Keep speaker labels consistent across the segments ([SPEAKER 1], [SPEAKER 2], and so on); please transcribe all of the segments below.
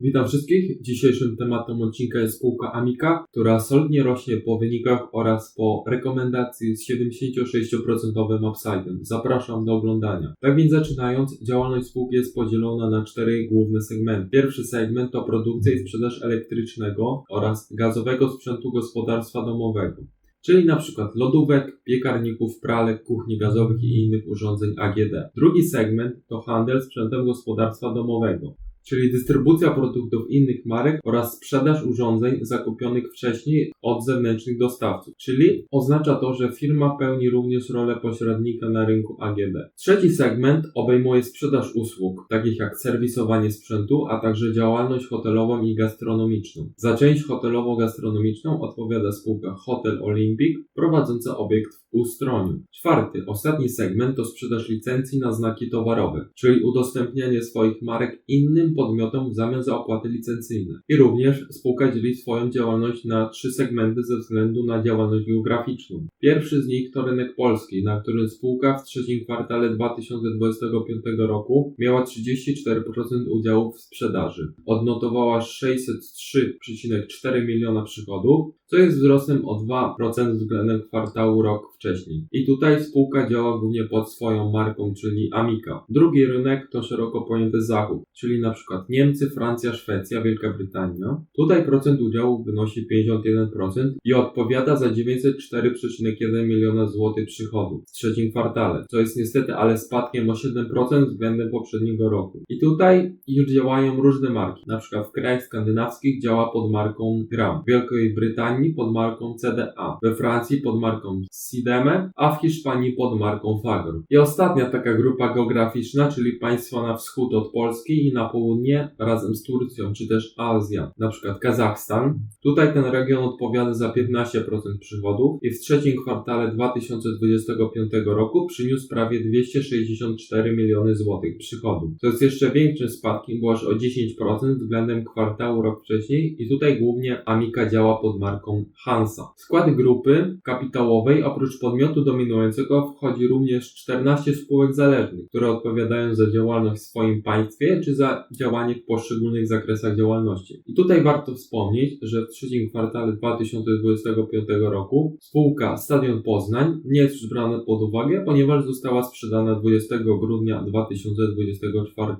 [SPEAKER 1] Witam wszystkich. Dzisiejszym tematem odcinka jest spółka Amika, która solidnie rośnie po wynikach oraz po rekomendacji z 76% upside'em. Zapraszam do oglądania. Tak więc zaczynając, działalność spółki jest podzielona na cztery główne segmenty. Pierwszy segment to produkcja i sprzedaż elektrycznego oraz gazowego sprzętu gospodarstwa domowego. Czyli na przykład lodówek, piekarników, pralek, kuchni gazowych i innych urządzeń AGD. Drugi segment to handel sprzętem gospodarstwa domowego czyli dystrybucja produktów innych marek oraz sprzedaż urządzeń zakupionych wcześniej od zewnętrznych dostawców, czyli oznacza to, że firma pełni również rolę pośrednika na rynku AGD. Trzeci segment obejmuje sprzedaż usług, takich jak serwisowanie sprzętu, a także działalność hotelową i gastronomiczną. Za część hotelowo-gastronomiczną odpowiada spółka Hotel Olympic, prowadząca obiekt w Ustroniu. Czwarty, ostatni segment to sprzedaż licencji na znaki towarowe, czyli udostępnianie swoich marek innym podmiotom w zamian za opłaty licencyjne. I również spółka dzieli swoją działalność na trzy segmenty ze względu na działalność geograficzną. Pierwszy z nich to rynek polski, na którym spółka w trzecim kwartale 2025 roku miała 34% udziałów w sprzedaży. Odnotowała 603,4 miliona przychodów, co jest wzrostem o 2% względem kwartału rok wcześniej. I tutaj spółka działa głównie pod swoją marką, czyli Amica. Drugi rynek to szeroko pojęty Zachód, czyli na przykład Niemcy, Francja, Szwecja, Wielka Brytania. Tutaj procent udziału wynosi 51% i odpowiada za 904,1 miliona złotych przychodów w trzecim kwartale, co jest niestety ale spadkiem o 7% względem poprzedniego roku. I tutaj już działają różne marki, na przykład w krajach skandynawskich działa pod marką Gram, w Wielkiej Brytanii pod marką CDA, we Francji pod marką Sideme, a w Hiszpanii pod marką Fagro. I ostatnia taka grupa geograficzna, czyli państwa na wschód od Polski i na południe razem z Turcją, czy też Azja, na przykład Kazachstan. Tutaj ten region odpowiada za 15% przychodów i w trzecim kwartale 2025 roku przyniósł prawie 264 miliony złotych przychodów. To jest jeszcze większym spadkiem, bo aż o 10% względem kwartału rok wcześniej i tutaj głównie Amika działa pod marką Hansa. W skład grupy kapitałowej oprócz podmiotu dominującego wchodzi również 14 spółek zależnych, które odpowiadają za działalność w swoim państwie czy za działanie w poszczególnych zakresach działalności. I tutaj warto wspomnieć, że w trzecim kwartale 2025 roku spółka Stadion Poznań nie jest brana pod uwagę, ponieważ została sprzedana 20 grudnia 2024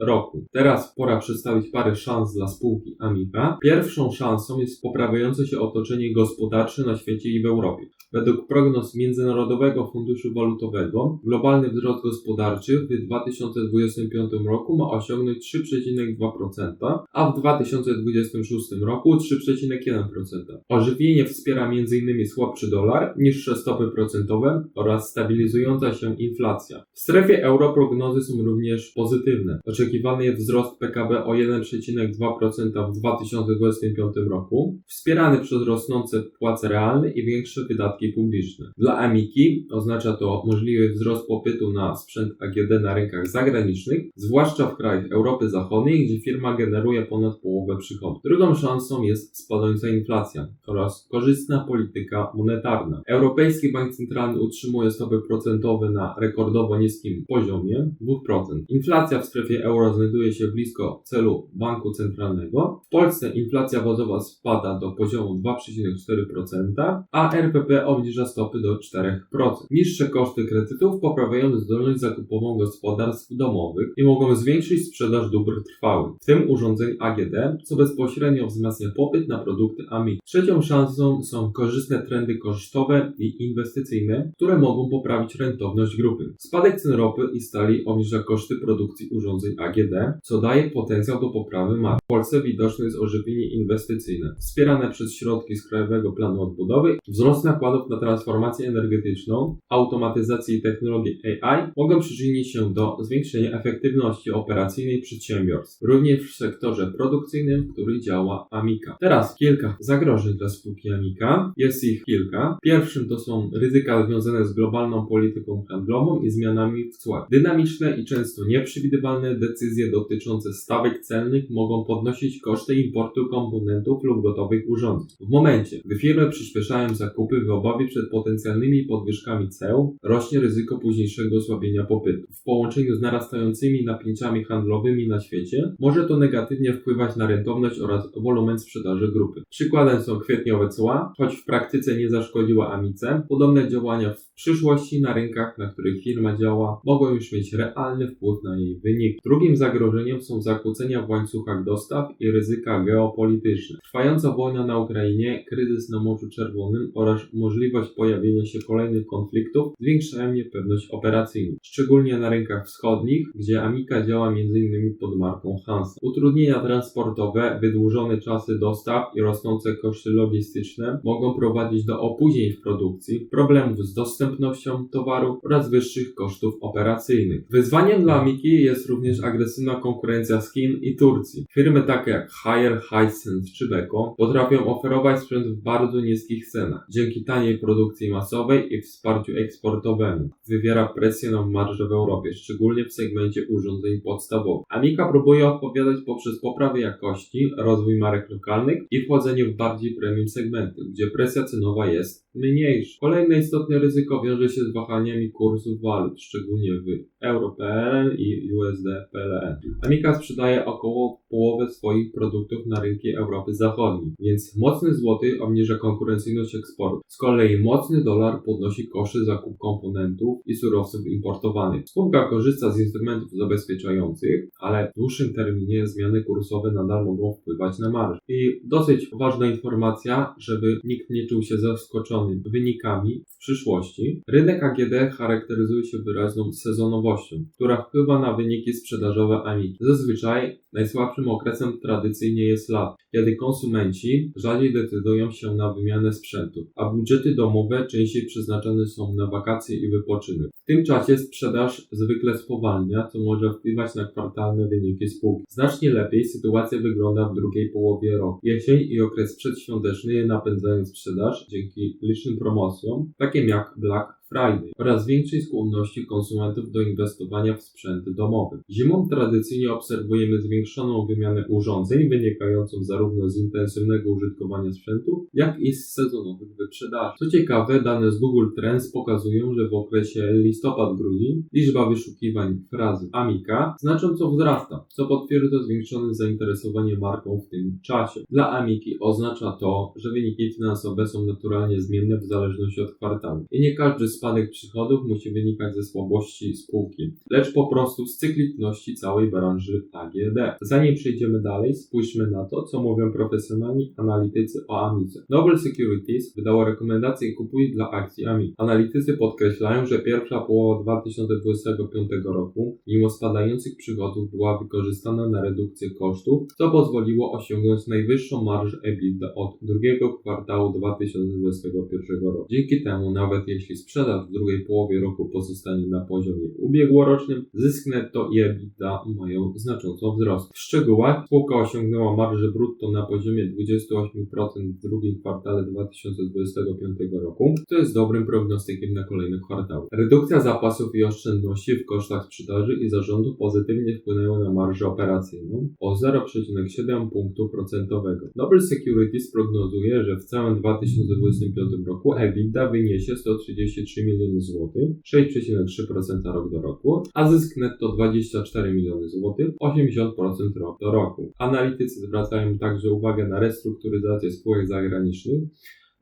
[SPEAKER 1] roku. Teraz pora przedstawić parę szans dla spółki Amica. Pierwszą szansą jest poprawiające się otoczenie gospodarcze na świecie i w Europie. Według prognoz Międzynarodowego Funduszu Walutowego globalny wzrost gospodarczy w 2025 roku ma osiągnąć 3,2%, a w 2026 roku 3,1%. Ożywienie wspiera m.in. słabszy dolar, niższe stopy procentowe oraz stabilizująca się inflacja. W strefie euro prognozy są również pozytywne. Oczekiwany jest wzrost PKB o 1,2% w 2025 roku, wspierany przez rosnące płace realne i większe wydatki publiczne. Dla Amiki oznacza to możliwy wzrost popytu na sprzęt AGD na rynkach zagranicznych, zwłaszcza w krajach Europy Zachodniej, gdzie firma generuje ponad połowę przychodów. Drugą szansą jest spadająca inflacja oraz korzystna polityka monetarna. Europejski Bank Centralny utrzymuje stopy procentowe na rekordowo niskim poziomie 2%. Inflacja w strefie euro znajduje się blisko celu banku centralnego. W Polsce inflacja bazowa spada do poziomu 2,4%, a RPP obniża stopy do 4%. Niższe koszty kredytów poprawiają zdolność zakupową gospodarstw domowych i mogą zwiększyć sprzedaż dóbr trwałych, w tym urządzeń AGD, co bezpośrednio wzmacnia popyt na produkty AMI. Trzecią szansą są korzystne trendy kosztowe i inwestycyjne, które mogą poprawić rentowność grupy. Spadek cen ropy i stali obniża koszty produkcji urządzeń AGD, co daje potencjał do poprawy marki. W Polsce widoczne jest ożywienie inwestycyjne, wspierane przez środki z Krajowego Planu Odbudowy, wzrost nakładów na transformację energetyczną, automatyzację i technologię AI mogą przyczynić się do zwiększenia efektywności operacyjnej przedsiębiorstw, również w sektorze produkcyjnym, w którym działa Amika. Teraz kilka zagrożeń dla spółki Amika. Jest ich kilka. Pierwszym to są ryzyka związane z globalną polityką handlową i zmianami w cłach. Dynamiczne i często nieprzewidywalne decyzje dotyczące stawek celnych mogą podnosić koszty importu komponentów lub gotowych urządzeń. W momencie, gdy firmy przyspieszają zakupy w obawie przed potencjalnymi podwyżkami ceł, rośnie ryzyko późniejszego osłabienia popytu. W połączeniu z narastającymi napięciami handlowymi na świecie, może to negatywnie wpływać na rentowność oraz wolumen sprzedaży grupy. Przykładem są kwietniowe cła, choć w praktyce nie zaszkodziła Amice. Podobne działania w przyszłości na rynkach, na których firma działa, mogą już mieć realny wpływ na jej wynik. Drugim zagrożeniem są zakłócenia w łańcuchach dostaw i ryzyka geopolityczne. Trwająca wojna na Ukrainie, kryzys na Morzu Czerwonym oraz możliwość pojawienia się kolejnych konfliktów zwiększają niepewność operacyjną, szczególnie na rynkach wschodnich, gdzie Amika działa m.in. pod marką Hansa. Utrudnienia transportowe, wydłużone czasy dostaw i rosnące koszty logistyczne mogą prowadzić do opóźnień w produkcji, problemów z dostępnością towaru oraz wyższych kosztów operacyjnych. Wyzwaniem dla Amiki jest również agresywna konkurencja z Chin i Turcji. Firmy takie jak Haier, Hisense czy Beko potrafią oferować sprzęt w bardzo niskich cenach. Dzięki taniej produkcji masowej i wsparciu eksportowemu wywiera presję na marże w Europie, szczególnie w segmencie urządzeń podstawowych. Amika próbuje odpowiadać poprzez poprawę jakości, rozwój marek lokalnych i wchodzenie w bardziej premium segmenty, gdzie presja cenowa jest mniejsza. Kolejne istotne ryzyko wiąże się z wahaniami kursów walut, szczególnie w euro-PLN i USD-PLN. Amika sprzedaje około połowę swoich produktów na rynki Europy Zachodniej, więc mocny złoty obniża konkurencyjność eksportu. Z kolei mocny dolar podnosi koszty zakupu komponentów i surowców importowanych. Spółka korzysta z instrumentów zabezpieczających, ale w dłuższym terminie zmiany kursowe nadal mogą wpływać na marż. I dosyć ważna informacja, żeby nikt nie czuł się zaskoczony wynikami w przyszłości. Rynek AGD charakteryzuje się wyraźną sezonowością, która wpływa na wyniki sprzedażowe Amiki. Zazwyczaj najsłabszym okresem tradycyjnie jest lat, kiedy konsumenci rzadziej decydują się na wymianę sprzętu, a budżety domowe częściej przeznaczone są na wakacje i wypoczynek. W tym czasie sprzedaż zwykle spowalnia, co może wpływać na kwartalne wyniki spółki. Znacznie lepiej sytuacja wygląda w drugiej połowie roku. Jesień i okres przedświąteczny napędzają sprzedaż dzięki licznym promocjom, takim jak Black Friday oraz większej skłonności konsumentów do inwestowania w sprzęty domowe. Zimą tradycyjnie obserwujemy zwiększoną wymianę urządzeń wynikającą zarówno z intensywnego użytkowania sprzętu, jak i z sezonowych wyprzedaży. Co ciekawe, dane z Google Trends pokazują, że w okresie listopad-grudzień liczba wyszukiwań frazy Amika znacząco wzrasta, co potwierdza zwiększone zainteresowanie marką w tym czasie. Dla Amiki oznacza to, że wyniki finansowe są naturalnie zmienne w zależności od kwartału i nie każdy spadek przychodów musi wynikać ze słabości spółki, lecz po prostu z cykliczności całej branży AGD. Zanim przejdziemy dalej, spójrzmy na to, co mówią profesjonalni analitycy o Amice. Noble Securities wydała rekomendację kupuj dla akcji AMI. Analitycy podkreślają, że pierwsza połowa 2025 roku, mimo spadających przychodów, była wykorzystana na redukcję kosztów, co pozwoliło osiągnąć najwyższą marżę EBITDA od drugiego kwartału 2021 roku. Dzięki temu, nawet jeśli sprzedaż w drugiej połowie roku pozostanie na poziomie ubiegłorocznym, zysk netto i EBITDA mają znacząco wzrost. W szczegółach spółka osiągnęła marżę brutto na poziomie 28% w drugim kwartale 2025 roku, co jest dobrym prognostykiem na kolejne kwartały. Redukcja zapasów i oszczędności w kosztach sprzedaży i zarządu pozytywnie wpłynęły na marżę operacyjną o 0,7 punktu procentowego. Noble Securities prognozuje, że w całym 2025 roku EBITDA wyniesie 133 miliony złotych, 6,3% rok do roku, a zysk netto 24 miliony złotych, 80% rok do roku. Analitycy zwracają także uwagę na restrukturyzację spółek zagranicznych,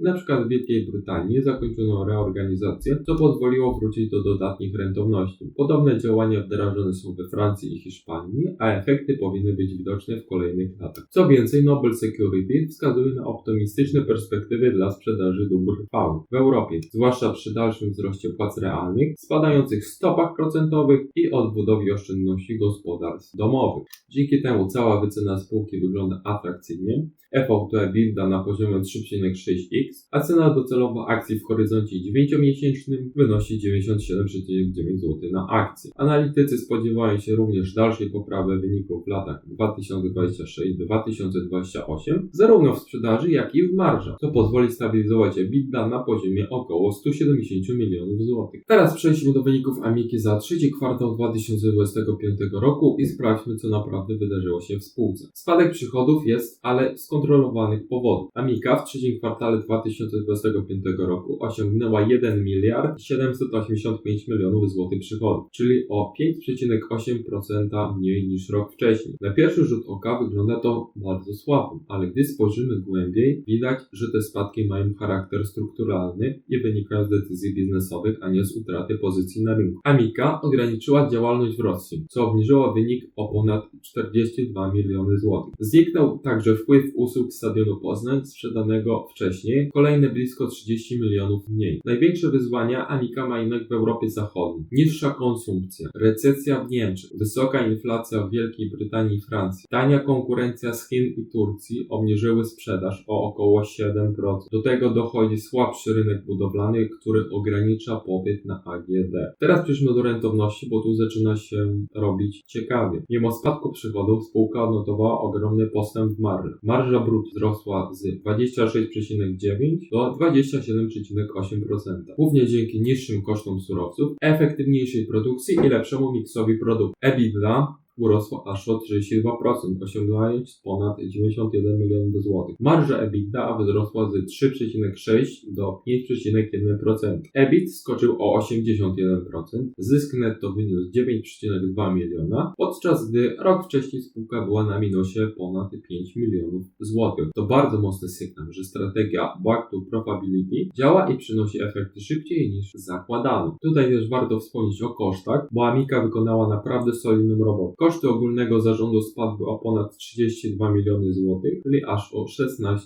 [SPEAKER 1] na przykład w Wielkiej Brytanii zakończono reorganizację, co pozwoliło wrócić do dodatnich rentowności. Podobne działania wdrażane są we Francji i Hiszpanii, a efekty powinny być widoczne w kolejnych latach. Co więcej, Noble Security wskazuje na optymistyczne perspektywy dla sprzedaży dóbr V w Europie, zwłaszcza przy dalszym wzroście płac realnych, spadających stopach procentowych i odbudowie oszczędności gospodarstw domowych. Dzięki temu cała wycena spółki wygląda atrakcyjnie. EV to na poziomie 3,6x, a cena docelowa akcji w horyzoncie 9-miesięcznym wynosi 97,9 zł na akcję. Analitycy spodziewają się również dalszej poprawy wyników w latach 2026-2028, zarówno w sprzedaży, jak i w marżach, co pozwoli stabilizować EBITDA na poziomie około 170 milionów złotych. Teraz przejdźmy do wyników Amiki za trzeci kwartał 2025 roku i sprawdźmy, co naprawdę wydarzyło się w spółce. Spadek przychodów jest, ale z kontrolowanych powodów. Amika w trzecim kwartale 2025 2025 roku osiągnęła 1 miliard 785 milionów złotych przychodów, czyli o 5,8% mniej niż rok wcześniej. Na pierwszy rzut oka wygląda to bardzo słabo, ale gdy spojrzymy głębiej, widać, że te spadki mają charakter strukturalny i wynikają z decyzji biznesowych, a nie z utraty pozycji na rynku. Amica ograniczyła działalność w Rosji, co obniżyło wynik o ponad 42 miliony złotych. Zniknął także wpływ usług stadionu Poznań sprzedanego wcześniej, kolejne blisko 30 milionów mniej. Największe wyzwania Amica ma jednak w Europie Zachodniej. Niższa konsumpcja, recesja w Niemczech, wysoka inflacja w Wielkiej Brytanii i Francji, tania konkurencja z Chin i Turcji obniżyły sprzedaż o około 7%. Do tego dochodzi słabszy rynek budowlany, który ogranicza popyt na AGD. Teraz przejdźmy do rentowności, bo tu zaczyna się robić ciekawie. Mimo spadku przychodów spółka odnotowała ogromny postęp w marży. Marża brut wzrosła z 26,9 do 27,8%. Głównie dzięki niższym kosztom surowców, efektywniejszej produkcji i lepszemu miksowi produktów. EBITDA urosła aż o 32%, osiągając ponad 91 milionów złotych. Marża EBITDA wzrosła z 3,6 do 5,1%. EBIT skoczył o 81%, zysk netto wyniósł 9,2 miliona, podczas gdy rok wcześniej spółka była na minusie ponad 5 milionów złotych. To bardzo mocny sygnał, że strategia Back to Profitability działa i przynosi efekty szybciej niż zakładano. Tutaj też warto wspomnieć o kosztach, bo Amika wykonała naprawdę solidną robotę. Koszty ogólnego zarządu spadły o ponad 32 miliony złotych, czyli aż o 16%.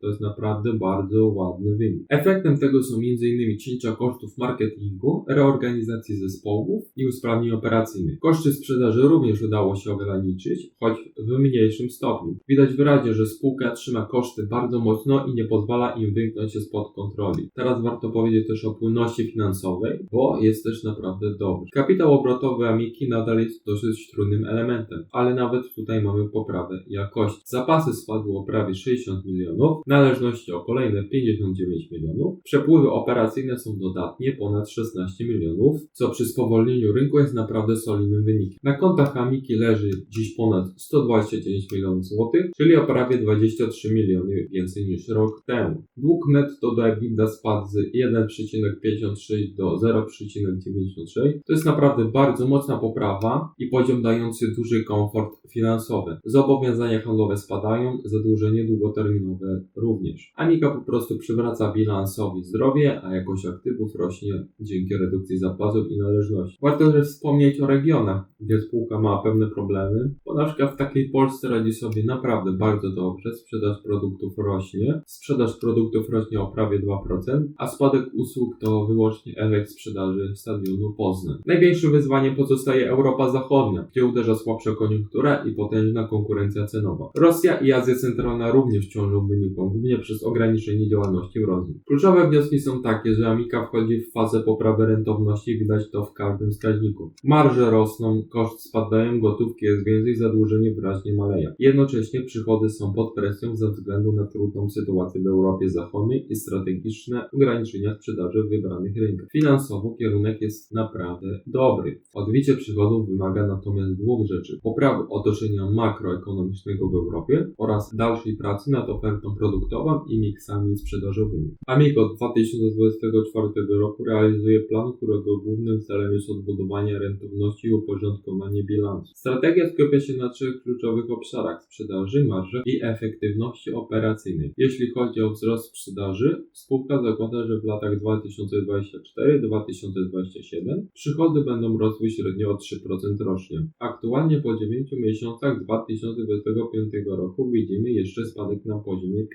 [SPEAKER 1] To jest naprawdę bardzo ładny wynik. Efektem tego są m.in. cięcia kosztów marketingu, reorganizacji zespołów i usprawnień operacyjnych. Koszty sprzedaży również udało się ograniczyć, choć w mniejszym stopniu. Widać wyraźnie, że spółka trzyma koszty bardzo mocno i nie pozwala im wymknąć się spod kontroli. Teraz warto powiedzieć też o płynności finansowej, bo jest też naprawdę dobry. Kapitał obrotowy Amiki nadal jest dosyć trudny elementem, ale nawet tutaj mamy poprawę jakości. Zapasy spadły o prawie 60 milionów, należności o kolejne 59 milionów, przepływy operacyjne są dodatnie ponad 16 milionów, co przy spowolnieniu rynku jest naprawdę solidnym wynikiem. Na kontach Amiki leży dziś ponad 129 milionów złotych, czyli o prawie 23 miliony więcej niż rok temu. Dług netto do EBITDA spadł z 1,56 do 0,96. To jest naprawdę bardzo mocna poprawa i poziom daje dający duży komfort finansowy. Zobowiązania handlowe spadają, zadłużenie długoterminowe również. Amika po prostu przywraca bilansowi zdrowie, a jakość aktywów rośnie dzięki redukcji zapasów i należności. Warto też wspomnieć o regionach, gdzie spółka ma pewne problemy, bo na przykład w takiej Polsce radzi sobie naprawdę bardzo dobrze, sprzedaż produktów rośnie, sprzedaż produktów rośnie o prawie 2%, a spadek usług to wyłącznie efekt sprzedaży stadionu Poznań. Największym wyzwaniem pozostaje Europa Zachodnia, gdzie uderza słabsza koniunktura i potężna konkurencja cenowa. Rosja i Azja Centralna również ciążą wynikom, głównie przez ograniczenie działalności Rosji. Kluczowe wnioski są takie, że Amika wchodzi w fazę poprawy rentowności, widać to w każdym wskaźniku. Marże rosną, koszt spadają, gotówki jest więcej, zadłużenie wyraźnie maleje. Jednocześnie przychody są pod presją ze względu na trudną sytuację w Europie Zachodniej i strategiczne ograniczenia sprzedaży w wybranych rynkach. Finansowo kierunek jest naprawdę dobry. Odbicie przychodów wymaga natomiast dwóch rzeczy. Poprawy otoczenia makroekonomicznego w Europie oraz dalszej pracy nad ofertą produktową i miksami sprzedażowymi. Amigo od 2024 roku realizuje plan, którego głównym celem jest odbudowanie rentowności i uporządkowanie bilansu. Strategia skupia się na trzech kluczowych obszarach sprzedaży, marży i efektywności operacyjnej. Jeśli chodzi o wzrost sprzedaży, spółka zakłada, że w latach 2024-2027 przychody będą rosły średnio o 3% rocznie. Aktualnie po 9 miesiącach 2025 roku widzimy jeszcze spadek na poziomie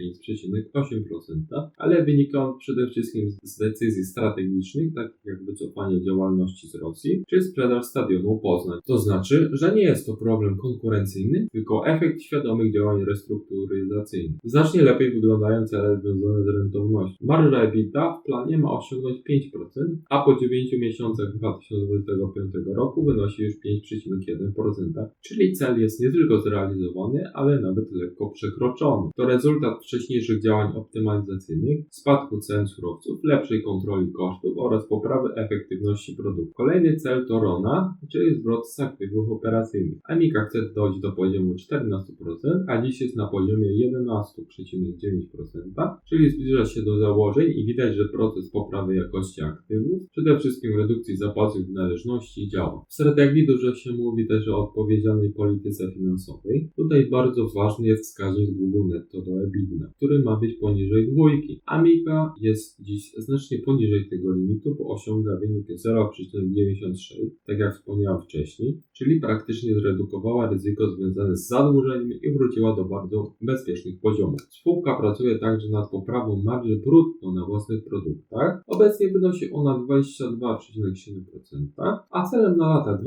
[SPEAKER 1] 5,8%, ale wynika on przede wszystkim z decyzji strategicznych, takich jak wycofanie działalności z Rosji czy sprzedaż stadionu Poznań. To znaczy, że nie jest to problem konkurencyjny, tylko efekt świadomych działań restrukturyzacyjnych. Znacznie lepiej wyglądają cele związane z rentownością. Marża EBITDA w planie ma osiągnąć 5%, a po 9 miesiącach 2025 roku wynosi już 5,1%. 61%, czyli cel jest nie tylko zrealizowany, ale nawet lekko przekroczony. To rezultat wcześniejszych działań optymalizacyjnych, spadku cen surowców, lepszej kontroli kosztów oraz poprawy efektywności produktu. Kolejny cel to RONA, czyli zwrot z aktywów operacyjnych. Amika chce dojść do poziomu 14%, a dziś jest na poziomie 11,9%, czyli zbliża się do założeń i widać, że proces poprawy jakości aktywów, przede wszystkim redukcji zapasów należności działa. W strategii dużo się mówi też o odpowiedzialnej polityce finansowej. Tutaj bardzo ważny jest wskaźnik długu netto do EBITDA, który ma być poniżej dwójki. Amika jest dziś znacznie poniżej tego limitu, bo osiąga wynik 0,96, tak jak wspomniałem wcześniej, czyli praktycznie zredukowała ryzyko związane z zadłużeniem i wróciła do bardzo bezpiecznych poziomów. Spółka pracuje także nad poprawą marży brutto na własnych produktach. Obecnie wynosi ona 22,7%, a celem na lata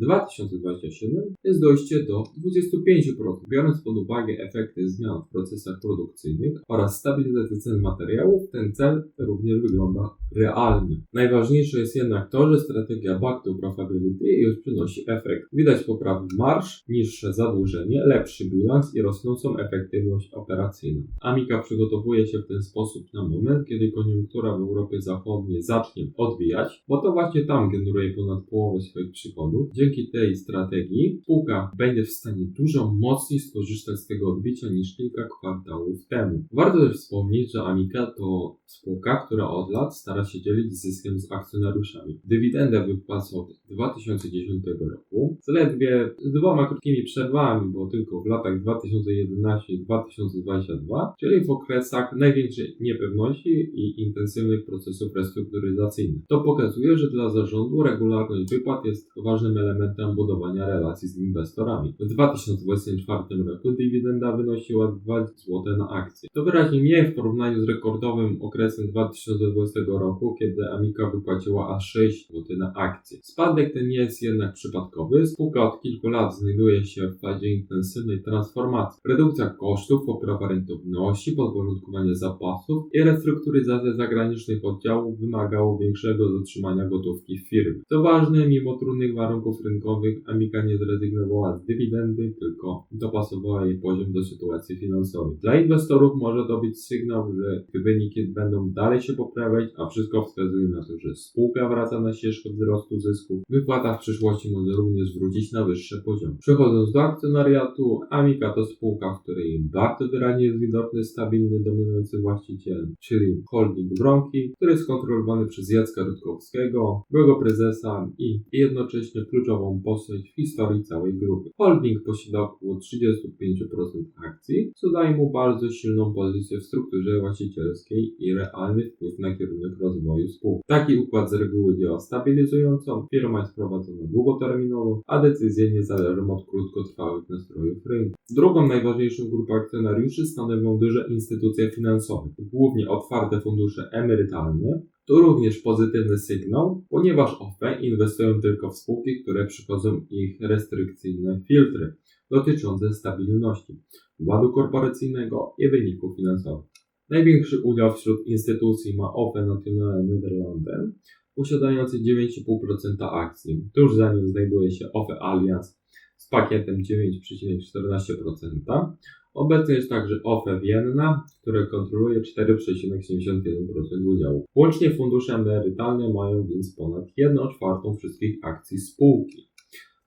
[SPEAKER 1] 2024-2027 jest dojście do 25%. Biorąc pod uwagę efekty zmian w procesach produkcyjnych oraz stabilizację cen materiałów, ten cel również wygląda realnie. Najważniejsze jest jednak to, że strategia Back to Profitability już przynosi efekt. Widać poprawy marsz, niższe zadłużenie, lepszy bilans i rosnącą efektywność operacyjną. Amika przygotowuje się w ten sposób na moment, kiedy koniunktura w Europie Zachodniej zacznie odbijać, bo to właśnie tam generuje ponad połowę swoich przychodów. Dzięki tej strategii spółka będzie w stanie dużo mocniej skorzystać z tego odbicia niż kilka kwartałów temu. Warto też wspomnieć, że Amika to spółka, która od lat stara się dzielić zyskiem z akcjonariuszami. Dywidendę wypłaca od 2010 roku, zaledwie z dwoma krótkimi przerwami, bo tylko w latach 2011 i 2022, czyli w okresach największej niepewności i intensywnych procesów restrukturyzacyjnych. To pokazuje, że dla zarządu regularność wypłat jest ważnym elementem budowania relacji z inwestorami. W 2024 roku dywidenda wynosiła 2 zł na akcję. To wyraźnie mniej w porównaniu z rekordowym okresem 2020 roku, kiedy Amika wypłaciła aż 6 zł na akcję. Spadek ten nie jest jednak przypadkowy. Spółka od kilku lat znajduje się w fazie intensywnej transformacji. Redukcja kosztów, poprawa rentowności, podporządkowanie zapasów i restrukturyzacja zagranicznych oddziałów wymagało większego zatrzymania gotówki w firmie. Co ważne, mimo trudnych warunków rynkowych, Amika nie zrezygnowała z dywidendy, tylko dopasowała jej poziom do sytuacji finansowej. Dla inwestorów może to być sygnał, że wyniki będą dalej się poprawiać, a wszystko wskazuje na to, że spółka wraca na ścieżkę wzrostu zysków. Wypłata w przyszłości może również wrócić na wyższe poziomy. Przechodząc do akcjonariatu, Amika to spółka, w której bardzo wyraźnie jest widoczny stabilny, dominujący właściciel, czyli holding Bronki, który jest kontrolowany przez Jacka Rutkowskiego, byłego prezesa i jednocześnie kluczową postać w historii całej grupy. Holding posiada około 35% akcji, co daje mu bardzo silną pozycję w strukturze właścicielskiej i realny wpływ na kierunek rozwoju spółki. Taki układ z reguły działa stabilizująco, firma jest prowadzona długoterminowo, a decyzje nie zależą od krótkotrwałych nastrojów rynku. Drugą najważniejszą grupą akcjonariuszy stanowią duże instytucje finansowe, głównie otwarte fundusze emerytalne, to również pozytywny sygnał, ponieważ OFE inwestują tylko w spółki, które przychodzą ich restrykcyjne filtry dotyczące stabilności, ładu korporacyjnego i wyników finansowych. Największy udział wśród instytucji ma OFE Nationale Nederlanden, posiadający 9,5% akcji. Tuż za nim znajduje się OFE Allianz z pakietem 9,14%. Obecnie jest także OFE Vienna, które kontroluje 4,71% udziału. Łącznie fundusze emerytalne mają więc ponad 1 czwartą wszystkich akcji spółki.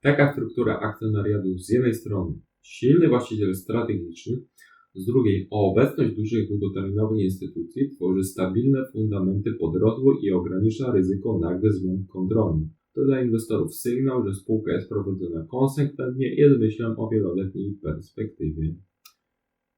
[SPEAKER 1] Taka struktura akcjonariatu z jednej strony silny właściciel strategiczny, z drugiej obecność dużych długoterminowych instytucji tworzy stabilne fundamenty pod rozwój i ogranicza ryzyko nagłych zmian kontrolnych. To dla inwestorów sygnał, że spółka jest prowadzona konsekwentnie i z myślą o wieloletniej perspektywie.